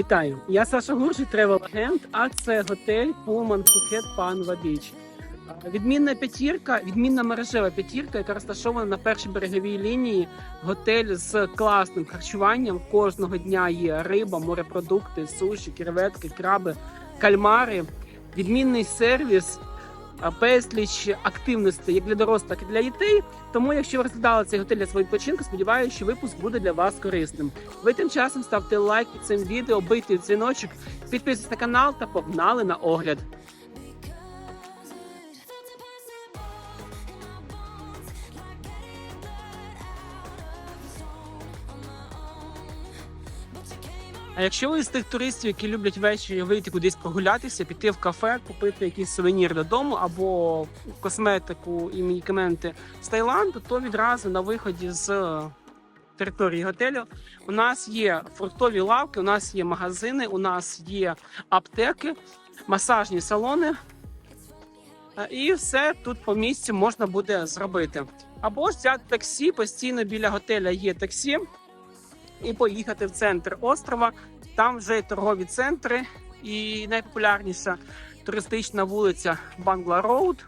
Вітаю! Я Саша Гуржий, тревел-агент, а це готель Пулман Phuket Panwa Beach. Відмінна п'ятірка, відмінна мережева п'ятірка, яка розташована на першій береговій лінії. Готель з класним харчуванням. Кожного дня є риба, морепродукти, суші, креветки, краби, кальмари. Відмінний сервіс, безліч активностей як для дорослих, і для дітей. Тому, якщо ви розглядали цей готель для свого відпочинку, сподіваюся, що випуск буде для вас корисним. Ви тим часом ставте лайк під цим відео, бийте дзвіночок, підписуйтесь на канал та погнали на огляд. А якщо ви з тих туристів, які люблять ввечері вийти кудись прогулятися, піти в кафе, купити якийсь сувенір додому або косметику і медикаменти з Таїланду, то відразу на виході з території готелю у нас є фруктові лавки, у нас є магазини, у нас є аптеки, масажні салони. Е, І все тут по місці можна буде зробити. Або ж взяти таксі, постійно біля готеля є таксі, і поїхати в центр острова. Там вже торгові центри, і найпопулярніша туристична вулиця Бангла Роуд.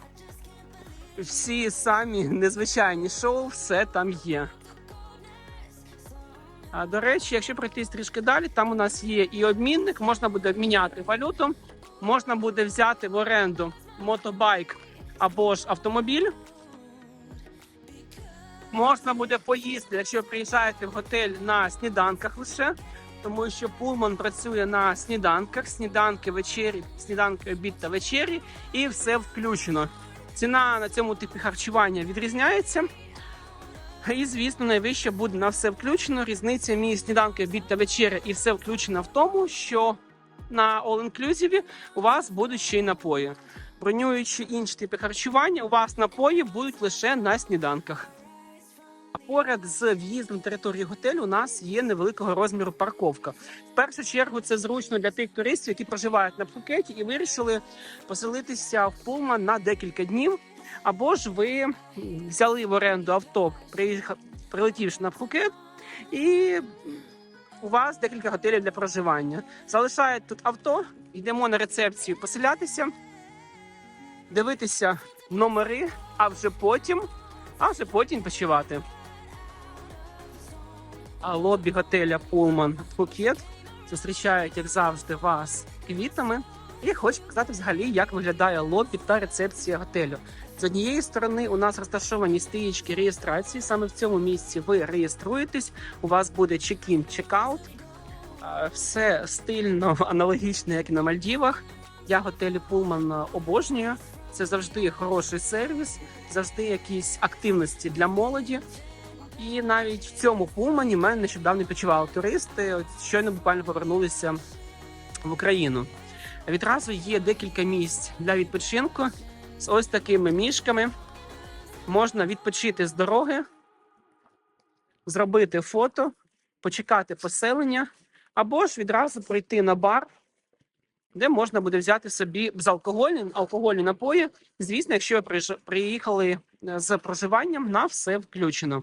Всі самі незвичайні шоу, все там є. А до речі, якщо пройтись трішки далі, там у нас є і обмінник, можна буде обміняти валюту, можна буде взяти в оренду мотобайк або ж автомобіль. Можна буде поїсти, якщо ви приїжджаєте в готель на сніданках лише, тому що Пулман працює на сніданках, сніданки, вечері, сніданки, обід та вечері, і все включено. Ціна на цьому типі харчування відрізняється. І, звісно, найвище буде на все включено. Різниця між сніданки, обід та вечеря і все включено в тому, що на All Inclusive у вас будуть ще й напої. Бронюючи інші типи харчування, у вас напої будуть лише на сніданках. Поряд з в'їздом на територію готелю у нас є невеликого розміру парковка. В першу чергу це зручно для тих туристів, які проживають на Пхукеті і вирішили поселитися в Пулман на декілька днів. Або ж ви взяли в оренду авто, приїхав, прилетівши на Пхукет, і у вас декілька готелів для проживання. Залишають тут авто, йдемо на рецепцію поселятися, дивитися номери, а вже потім, а вже потім почивати. Лобі готеля Pullman Phuket зустрічають, як завжди, вас квітами. І хочу показати взагалі, як виглядає лобі та рецепція готелю. З однієї сторони у нас розташовані стієчки реєстрації. Саме в цьому місці ви реєструєтесь. У вас буде чек-ін, чек-аут. Е, Все стильно, аналогічно, як і на Мальдівах. Я готелі Pullman обожнюю. Це завжди хороший сервіс, завжди якісь активності для молоді. І навіть в цьому Пулмані мене нещодавно відпочивали туристи. От щойно буквально повернулися в Україну. Відразу є декілька місць для відпочинку з ось такими мішками. Можна відпочити з дороги, зробити фото, почекати поселення, або ж відразу пройти на бар, де можна буде взяти собі безалкогольні алкогольні напої. Звісно, якщо ви приїхали е, з проживанням, на все включено.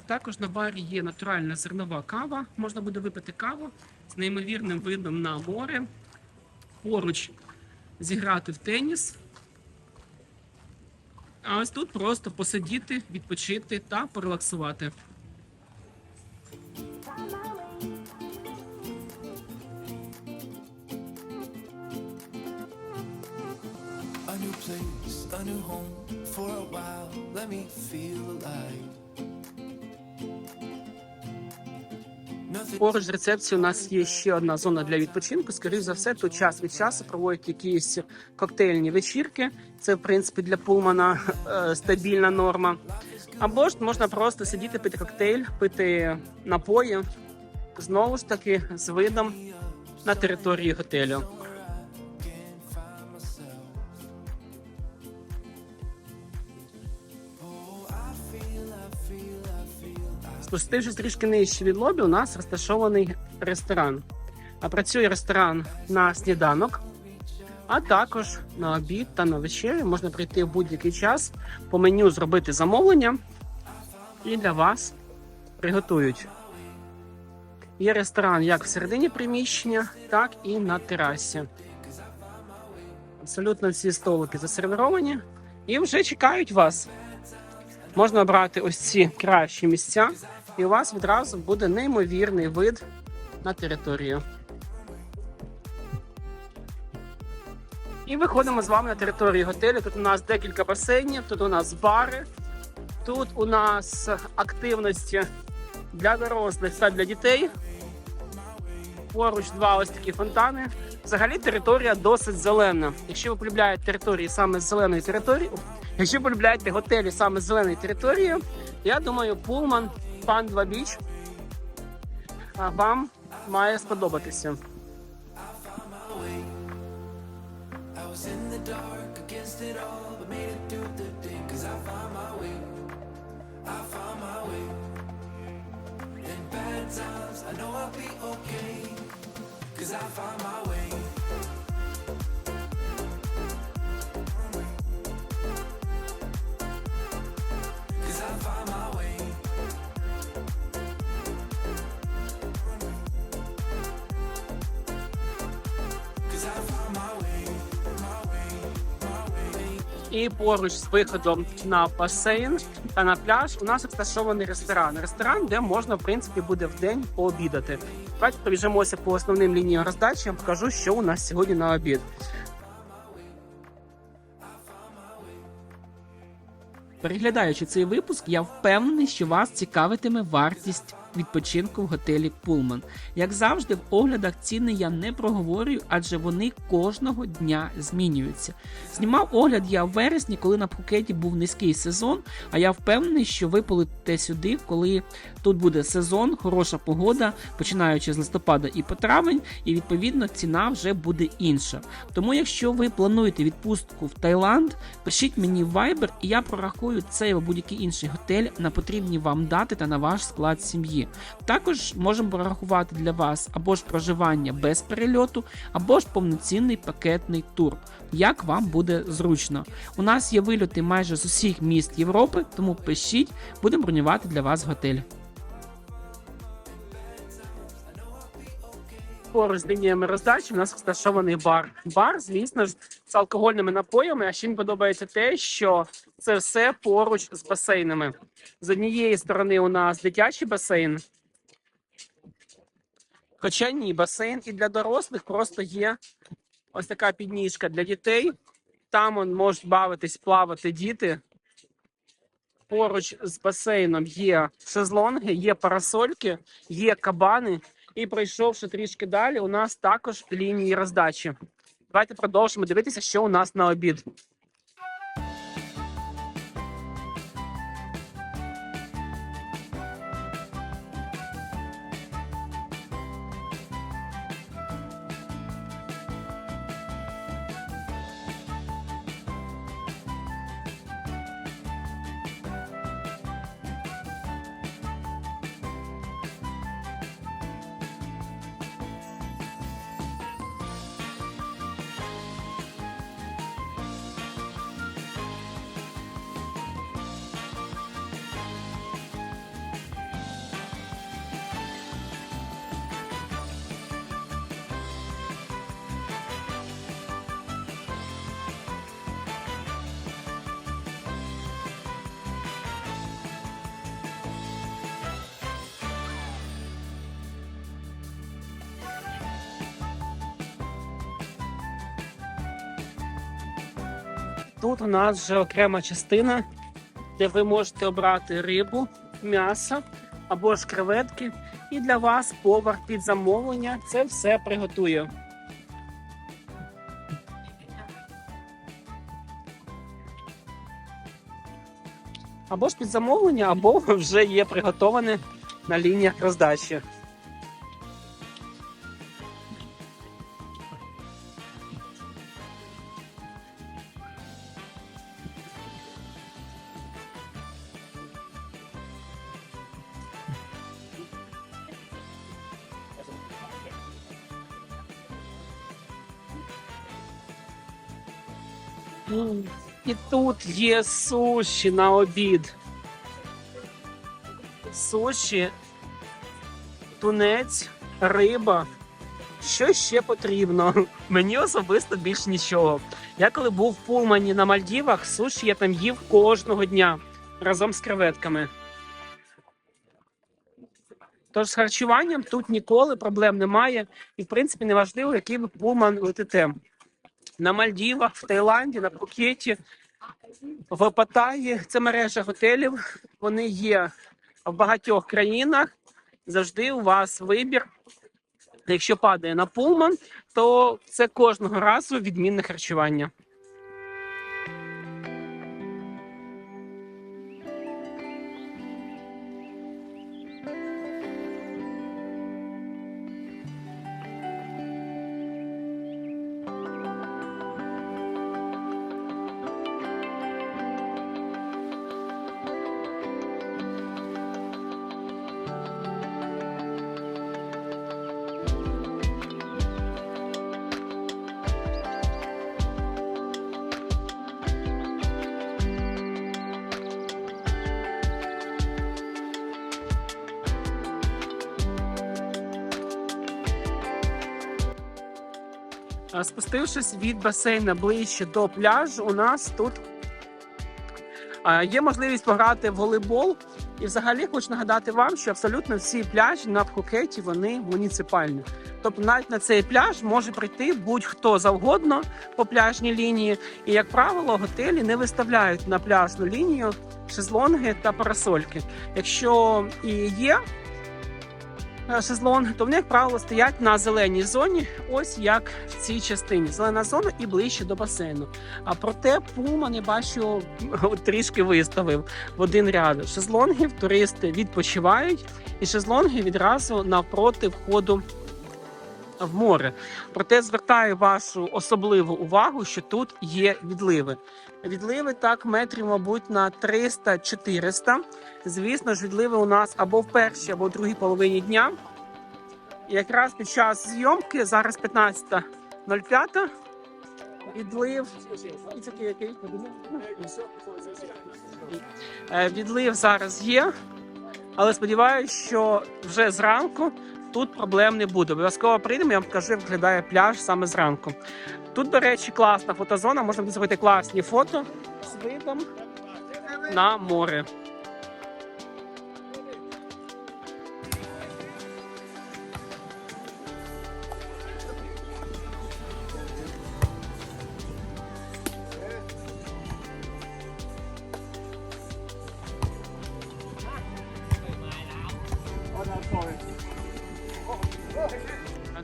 Також на барі є натуральна зернова кава. Можна буде випити каву з неймовірним видом на море. Поруч зіграти в теніс. А ось тут просто посидіти, відпочити та порелаксувати. A new place, a new home for a while. Let me feel alive. Поруч з рецепцією у нас є ще одна зона для відпочинку. Скоріше за все, тут час від часу проводять якісь коктейльні вечірки. Це, в принципі, для Пулмана е, стабільна норма. Або ж можна просто сидіти, пити коктейль, пити напої, знову ж таки, з видом на території готелю. Спустившись трішки нижче від лобі, у нас розташований ресторан. А працює ресторан на сніданок, а також на обід та на вечерю можна прийти в будь-який час по меню зробити замовлення і для вас приготують. Є ресторан як всередині приміщення, так і на терасі. Абсолютно всі столики засервіровані і вже чекають вас. Можна обрати ось ці кращі місця, і у вас відразу буде неймовірний вид на територію. І виходимо з вами на територію готелю. Тут у нас декілька басейнів, тут у нас бари, тут у нас активності для дорослих та для дітей. Поруч два ось такі фонтани. Взагалі територія досить зелена. Якщо ви полюбляєте території саме з зеленої території, якщо ви полюбляєте готелі саме з зеленої території, я думаю, Пулман Пандва Біч вам має сподобатися. I know I'll be okay. Cause I find my way. І поруч з виходом на басейн та на пляж у нас розташований ресторан. Ресторан, де можна, в принципі, буде в день пообідати. Давайте пробіжимося по основним лініям роздачі. Я покажу, що у нас сьогодні на обід. Переглядаючи цей випуск, я впевнений, що вас цікавитиме вартість відпочинку в готелі Пулман. Як завжди, в оглядах ціни я не проговорюю, адже вони кожного дня змінюються. Знімав огляд я в вересні, коли на Пхукеті був низький сезон. А я впевнений, що ви полетите сюди, коли тут буде сезон, хороша погода, починаючи з листопада і по травень, і відповідно ціна вже буде інша. Тому, якщо ви плануєте відпустку в Таїланд, пишіть мені Viber, і я прорахую цей або будь-який інший готель на потрібні вам дати та на ваш склад сім'ї. Також можемо порахувати для вас або ж проживання без перельоту, або ж повноцінний пакетний тур. Як вам буде зручно? У нас є вильоти майже з усіх міст Європи, тому пишіть, будемо бронювати для вас готель. Поруч з лініями роздачі у нас розташований бар. Бар, звісно ж, з алкогольними напоями. А ще мені подобається те, що це все поруч з басейнами. З однієї сторони у нас дитячий басейн. Хоча ні, басейн і для дорослих просто є ось така підніжка для дітей. Там он можуть бавитись, плавати діти. Поруч з басейном є шезлонги, є парасольки, є кабани. І пройшовши трішки далі, у нас також лінії роздачі. Давайте продовжимо дивитися, що у нас на обід. Тут у нас вже окрема частина, де ви можете обрати рибу, м'ясо або ж креветки. І для вас повар під замовлення це все приготує. Або ж під замовлення, або вже є приготоване на лініях роздачі. І тут є суші на обід. Суші, тунець, риба. Що ще потрібно? Мені особисто більш нічого. Я коли був в Пулмані на Мальдівах, суші я там їв кожного дня разом з креветками. Тож з харчуванням тут ніколи проблем немає. І, в принципі, неважливо, який ви Пулман летите. На Мальдівах, в Таїланді, на Пхукеті, в Паттайі. Це мережа готелів. Вони є в багатьох країнах. Завжди у вас вибір. Якщо падає на Пулман, то це кожного разу відмінне харчування. Спустившись від басейна ближче до пляжу, у нас тут є можливість пограти в волейбол. І взагалі хочу нагадати вам, що абсолютно всі пляжі на Пхукеті вони муніципальні. Тобто навіть на цей пляж може прийти будь-хто завгодно по пляжній лінії. І, як правило, готелі не виставляють на пляжну лінію шезлонги та парасольки. Якщо і є е, шезлонги, то вони, як правило, стоять на зеленій зоні, ось як в цій частині. Зелена зона і ближче до басейну. А проте пума не бачу, трішки виставив в один ряд шезлонгів. Туристи відпочивають, і шезлонги відразу навпроти входу в море. Проте звертаю вашу особливу увагу, що тут є відливи. Відливи так метрів, мабуть, на 300-400. Звісно ж, відливи у нас або в першій, або в другій половині дня. Якраз під час зйомки, зараз 15.05, відлив. Е, Відлив зараз є, але сподіваюся, що вже зранку тут проблем не буде. Обов'язково прийдемо, я вам покажу, виглядає пляж саме зранку. Тут, до речі, класна фотозона, можна зробити класні фото з видом на море.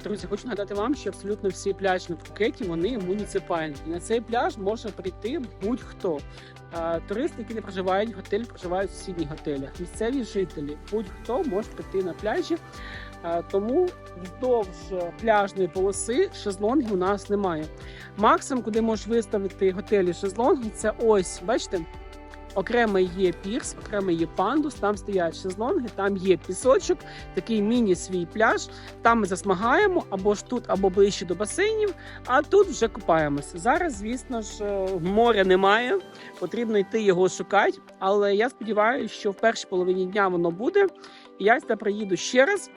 Друзі, хочу нагадати вам, що абсолютно всі пляжі на Пхукеті вони муніципальні. І на цей пляж може прийти будь-хто. Туристи, які не проживають в готелі, проживають в сусідніх готелях. Місцеві жителі, будь-хто може прийти на пляжі. Тому вздовж пляжної полоси шезлонгів у нас немає. Максимум, куди можеш виставити готелі шезлонги, це ось, бачите, окремий є пірс, окремий є пандус, там стоять шезлонги, там є пісочок, такий міні свій пляж. Там ми засмагаємо або ж тут, або ближче до басейнів, а тут вже купаємося. Зараз, звісно ж, е, моря немає, потрібно йти його шукати. Але я сподіваюся, що в першій половині дня воно буде. І я сюди приїду ще раз.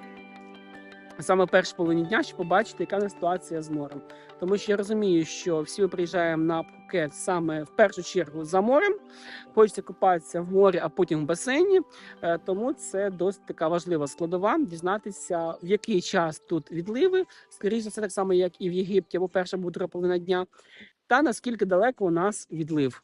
Саме в першій половині дня, щоб побачити, яка ситуація з морем. Тому що я розумію, що всі ми приїжджаємо на Пхукет саме в першу чергу за морем, хочеться купатися в морі, а потім в басейні. Е, Тому це досить така важлива складова дізнатися, в який час тут відливи. Скоріше за все, так само, як і в Єгипті, або перша буде половина дня. та наскільки далеко у нас відлив.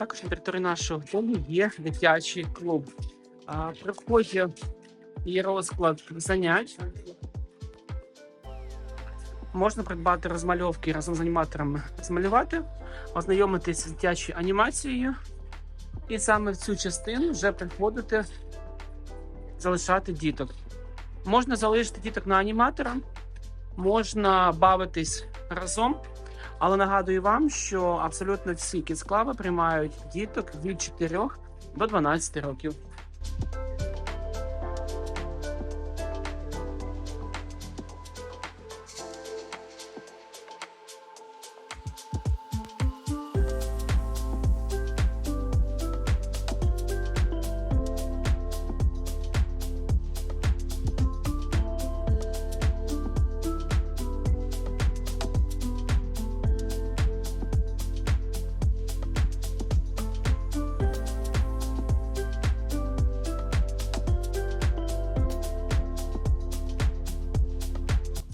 Також на території нашого дому є дитячий клуб. При вході є розклад занять. Можна придбати розмальовки разом з аніматорами змалювати, ознайомитися з дитячою анімацією, і саме в цю частину вже приходити залишати діток. Можна залишити діток на аніматора, можна бавитись разом. Але нагадую вам, що абсолютно всі кіцклави приймають діток від 4 до 12 років.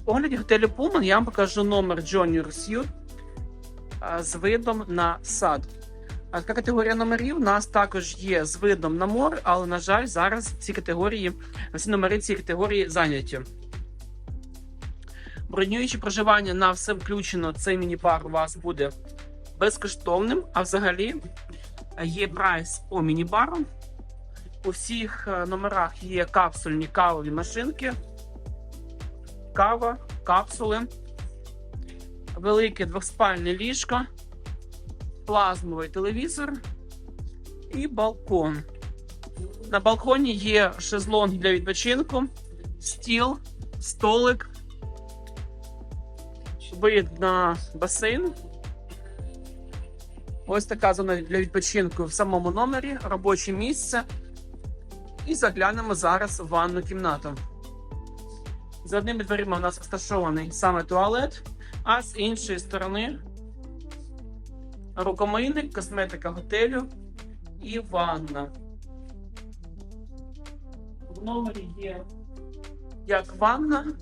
Огляді готелю Pullman я вам покажу номер Junior Suite з видом на сад. А така категорія номерів у нас також є з видом на море, але, на жаль, зараз ці категорії, всі номери цієї категорії зайняті. Бронюючи проживання на все включено, цей міні-бар у вас буде безкоштовним. А взагалі є прайс по міні-бару. У всіх е, номерах є капсульні кавові машинки кава, капсули, велике двохспальне ліжко, плазмовий телевізор і балкон. На балконі є шезлонг для відпочинку, стіл, столик, вид на басейн. Ось така зона для відпочинку в самому номері, робоче місце. І заглянемо зараз в ванну кімнату. За одними дверима у нас розташований саме туалет, а з іншої сторони рукомийник, косметика готелю і ванна. В номері є як ванна,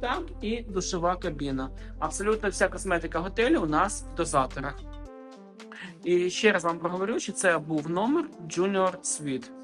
так і душова кабіна. Абсолютно вся косметика готелю у нас в дозаторах. І ще раз вам проговорю, що це був номер Junior Suite.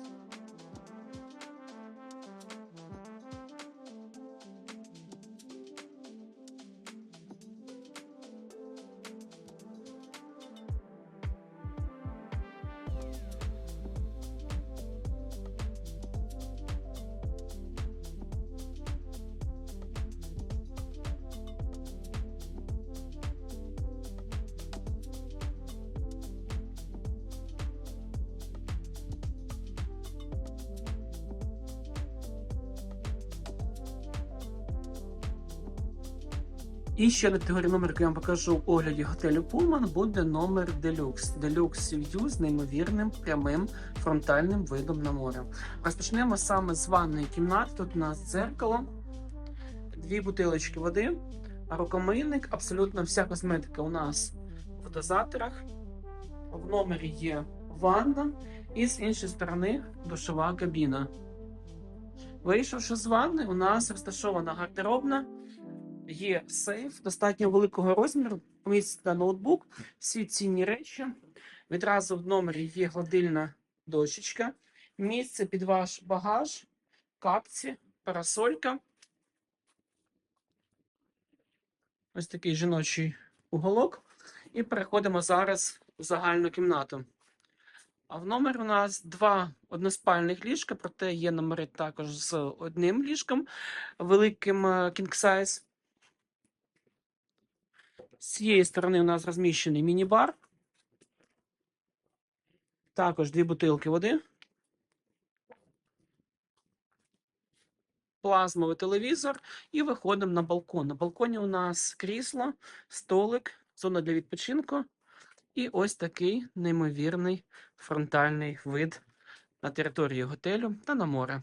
Ще на категорії номер, який я вам покажу в огляді готелю Pullman, буде номер Deluxe. Deluxe View з неймовірним прямим фронтальним видом на море. Розпочнемо саме з ванної кімнати. Тут у нас дзеркало, дві бутилочки води, рукомийник, абсолютно вся косметика у нас в дозаторах. В номері є ванна і з іншої сторони душова кабіна. Вийшовши з ванни, у нас розташована гардеробна. Є сейф достатньо великого розміру, поміститься ноутбук, всі цінні речі. Відразу в номері є гладильна дощечка, місце під ваш багаж, капці, парасолька. Ось такий жіночий уголок. І переходимо зараз в загальну кімнату. А в номері у нас два односпальних ліжка, проте є номери також з одним ліжком, великим е, king size. З цієї сторони у нас розміщений міні-бар. Також дві бутилки води. Плазмовий телевізор. І виходимо на балкон. На балконі у нас крісло, столик, зона для відпочинку І ось такий неймовірний фронтальний вид на території готелю та на море.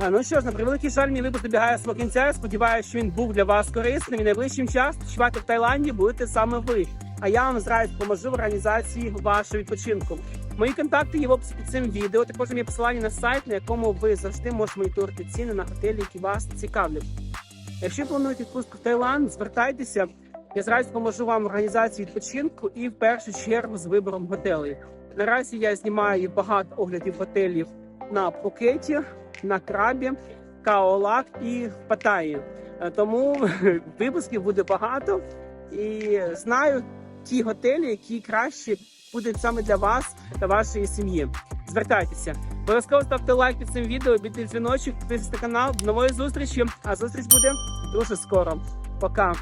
А, Ну що ж, на превеликий жаль, мій випуск добігає свого кінця. Сподіваюся, що він був для вас корисним і найближчим часом відпочивати в Таїланді будете саме ви. А я вам зразу допоможу в організації вашого відпочинку. Мої контакти є в описі під цим відео. Також є посилання на сайт, на якому ви завжди можете моніторити ціни на готелі, які вас цікавлять. Якщо плануєте відпустку в Таїланд, звертайтеся. Я зразу допоможу вам в організації відпочинку і в першу чергу з вибором готелей. Наразі я знімаю багато оглядів готелів на Пукеті, на крабі, Каолак і в Паттайі. Е, Тому випусків буде багато і знаю ті готелі, які кращі будуть саме для вас та вашої сім'ї. Звертайтеся. Обов'язково ставте лайк під цим відео, бійте дзвіночок, підписуйтесь на канал. До нової зустрічі. А зустріч буде дуже скоро. Пока.